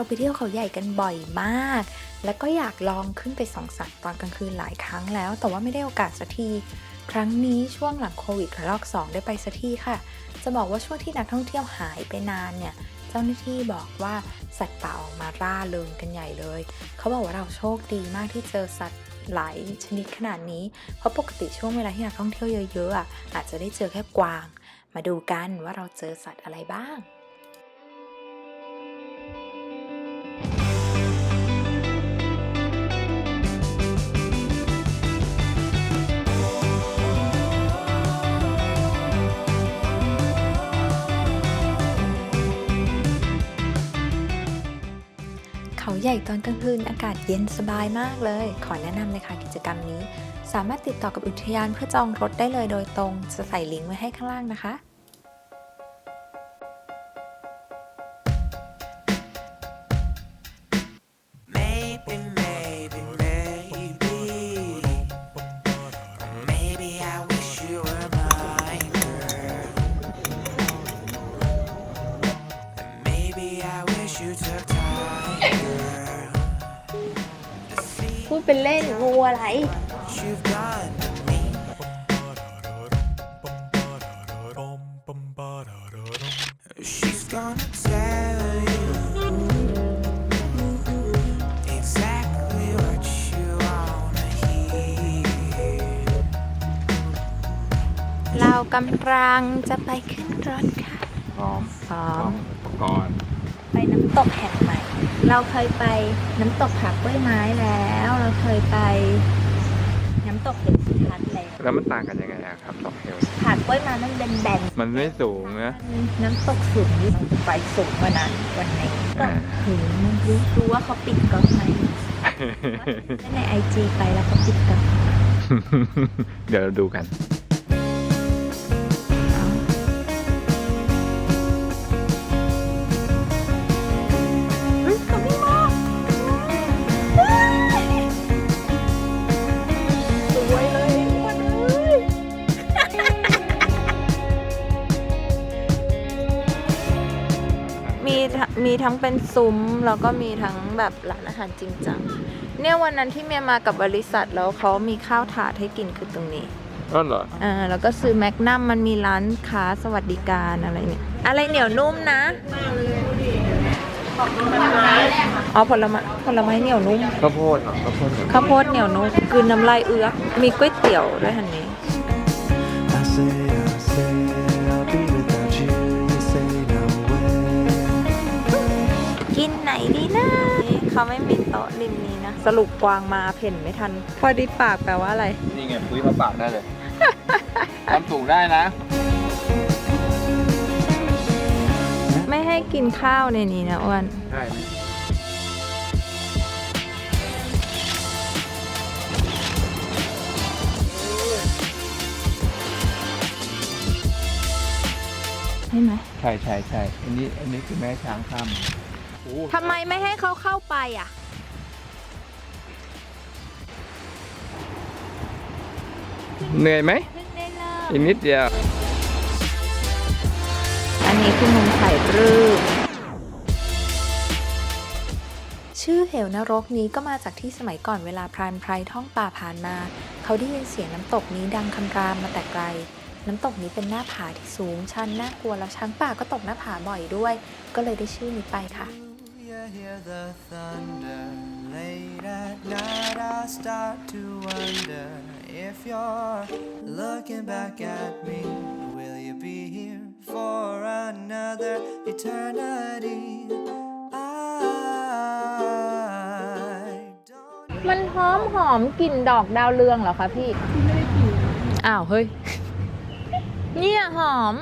เราไปเที่ยวเขาใหญ่กันบ่อยมาก แล้วก็อยากลองขึ้นไปส่องสัตว์ตอนกลางคืนหลายครั้งแล้ว แต่ว่าไม่ได้โอกาสสักที ครั้งนี้ช่วงหลังโควิดระลอก 2 ได้ไปสักทีค่ะ จะบอกว่าช่วงที่นักท่องเที่ยวหายไปนานเนี่ย เจ้าหน้าที่บอกว่าสัตว์ป่าออกมาร่าเริงกันใหญ่เลย เขาบอกว่าเราโชคดีมากที่เจอสัตว์หลายชนิดขนาดนี้ เพราะปกติช่วงเวลาที่นักท่องเที่ยวเยอะๆอะอาจจะได้เจอแค่กวาง มาดูกันว่าเราเจอสัตว์อะไรบ้าง ใหญ่ตอนกลางคืนอากาศเย็นสบายมากเลย ขอแนะนำเลยค่ะกิจกรรมนี้ สามารถติดต่อกับอุทยานเพื่อจองรถได้เลยโดยตรง จะใส่ลิงก์ไว้ให้ข้างล่างนะคะ เป็นเล่นงูอะไร what you've done to me. She's gonna tell you exactly what you wanna hear. เรากำลังจะไปขึ้นรถค่ะ พร้อมพร้อพร้อมมอุปกรณ์ ไปน้ำตกแห่งใหม่ เราเคยไปน้ำตกผากกล้วยไม้แล้ว เราเคยไปน้ำตกเห็นสุทัศน์แล้วแล้วมันต่างกันยังไงอะครับดอกเฮลผากกล้วยไม้มันเป็นแบนมันไม่สูงนะน้ำตกสูงนี่ไปสูงกว่านั้นวันนี้ก็อ่าเห็นมันรู้รู้ว่าเขาปิดกล้องไหมในไอจีไปแล้วเขาปิดกล้องเดี๋ยวเราดูกัน มีทั้งเป็นซุ้มแล้วก็มีทั้งแบบร้านอาหารจริงจัง เนี่ยวันนั้นที่เมียมากับบริษัทแล้วเขามีข้าวถาดให้กินคือตรงนี้ก็เหรออ่าแล้วก็ซื้อแมกนัมมันมีร้านค้าสวัสดิการอะไรเนี่ยอะไรเหนียวนุ่มนะอ๋อผลไม้ผลไม้เหนียวนุ่มข้าวโพดเหรอข้าวโพดเหรอข้าวโพดเหนียวนุ่มกลืนน้ำลายเอื้อกมีก๋วยเตี๋ยวด้วยทันนี้ เขาไม่มีโต๊ะริมนี้นะ สรุปกวางมาเพ่นไม่ทัน พอดีปากแปลว่าอะไร นี่ไงปุ้ยมาปากได้เลย ทำสูงได้นะ ไม่ให้กินข้าวในนี้นะอ้วน ใช่ไหมใช่ไหม ใช่ใช่ใช่อันนี้อันนี้คือแม่ช้างข้าม โอ้ทำไมไม่ให้เขาเข้าไปอะ เหนื่อยไหมเพิ่งได้เริ่มอีกนิดเดียว อันนี้คือมุมถ่ายรูป ชื่อเหวนรกนี้ก็มาจากที่สมัยก่อนเวลาพรานไพรท่องป่าผ่านมา เขาได้ยินเสียงน้ำตกนี้ดังคำรามมาแต่ไกล น้ำตกนี้เป็นหน้าผาที่สูงชันน่ากลัวแล้วช้างป่าก็ตกหน้าผาบ่อยด้วย ก็เลยได้ชื่อนี้ไปค่ะ You hear the thunder late at night. I start to wonder if you're looking back at me. Will you be here for another eternity? I don't มันหอมหอมกลิ่นดอกดาวเรืองเหรอคะพี่ไม่ได้กลิ่นอ้าว เฮ้ย เนี่ยหอม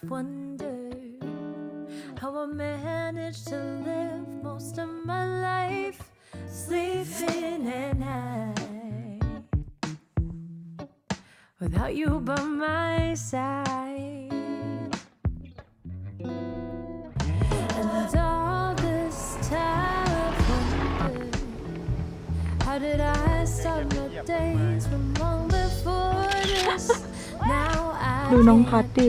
time I've wondered how I managed to live most of my life sleeping at night without you by my side. And all this time I've wondered how did I start my days from long before? before this. Now I ดูน้องพัดดิ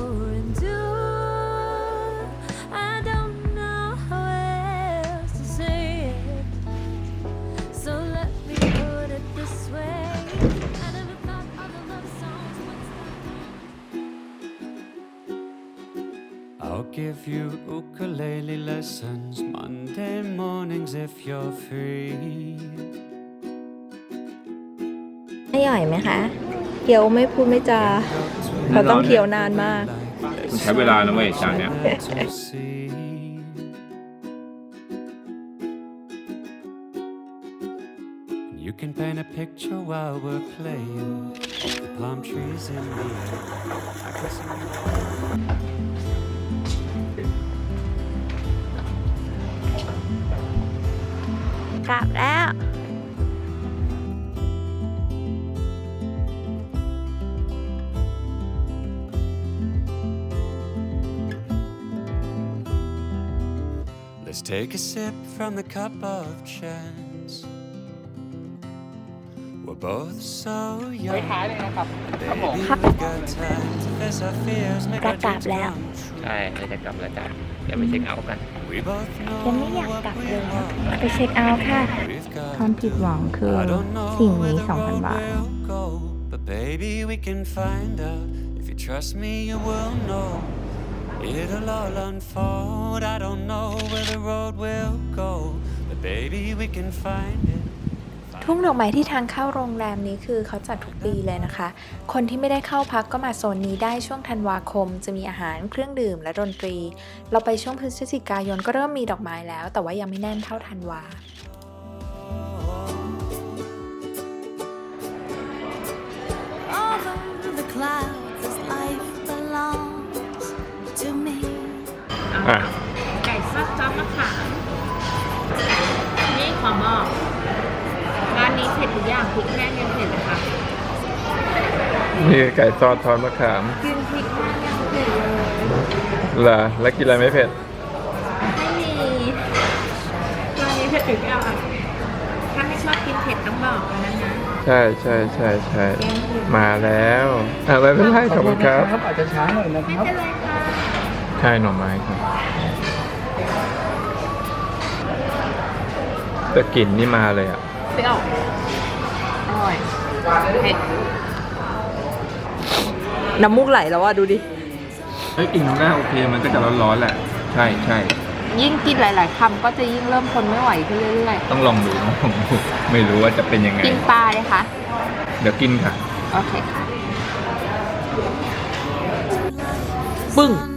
I'll give you ukulele lessons Monday mornings if you're free. ไม่ย่อยไหมคะ เคี้ยวไม่พูดไม่จาเราต้องเคี้ยวนานมาก มันใช้เวลานะเว้ยจานเนี้ย To see. And You can paint a picture while we're playing. The palm trees in the air. กลับแล้ว Let's take a sip from the cup of chance. We're both so young. Baby, we got time to face our fears, make our dreams come true. ใช่เราจะกลับแล้วจ้ะเดี๋ยวไปเช็คเอาท์กัน ยังไม่อยากกลับเลย want. ไปเช็คเอาท์ค่ะ ความผิดหวังคือสิ่งนี้ 2,000 บาท but baby, we can find out. If you trust me, you will know. It'll all unfold. I don't know where the road will go, but baby, we can find it. ทุ่งดอกไม้ที่ทางเข้าโรงแรมนี้คือเขาจัดทุกปีเลยนะคะ คนที่ไม่ได้เข้าพักก็มาโซนนี้ได้ช่วงธันวาคม จะมีอาหารเครื่องดื่มและดนตรี เราไปช่วงพฤศจิกายนก็เริ่มมีดอกไม้แล้ว แต่ว่ายังไม่แน่นเท่าธันวา Over the พริกแห้งยังเผ็ดเลยค่ะนี่ไก่ซอสทอดมะขามกินพริกแห้งยังเผ็ดเลยเหรอแล้วกินอะไรไม่เผ็ดไม่มีร้านนี้เผ็ดทุกอย่างถ้าไม่ชอบกินเผ็ดต้องบอกกันนะนะใช่ใช่ใช่ใช่มาแล้วอะไม่เป็นไรขอบคุณครับอาจจะช้าหน่อยนะคไม่รับเป็นไรค่ะใช่หน่อไม้ครับแต่กลิ่นนี่มาเลยอะเปรี้ยวอ ร่อยเผ็ดน้ำมูกไหลแล้วว่าดูดิ เฮ้ยกลิ่นของหน้าโอเคมันก็จะร้อนๆแหละ ใช่ใช่ยิ่งกินหลาย ๆคำก็จะยิ่งเริ่มทนไม่ไหวขึ้นเรื่อยต้องลองดูต้องลองดูไม่รู้ว่าจะเป็นยังไง ๆ กินปลาเลยค่ะ เดี๋ยวกินค่ะ โอเคค่ะ Boom. Under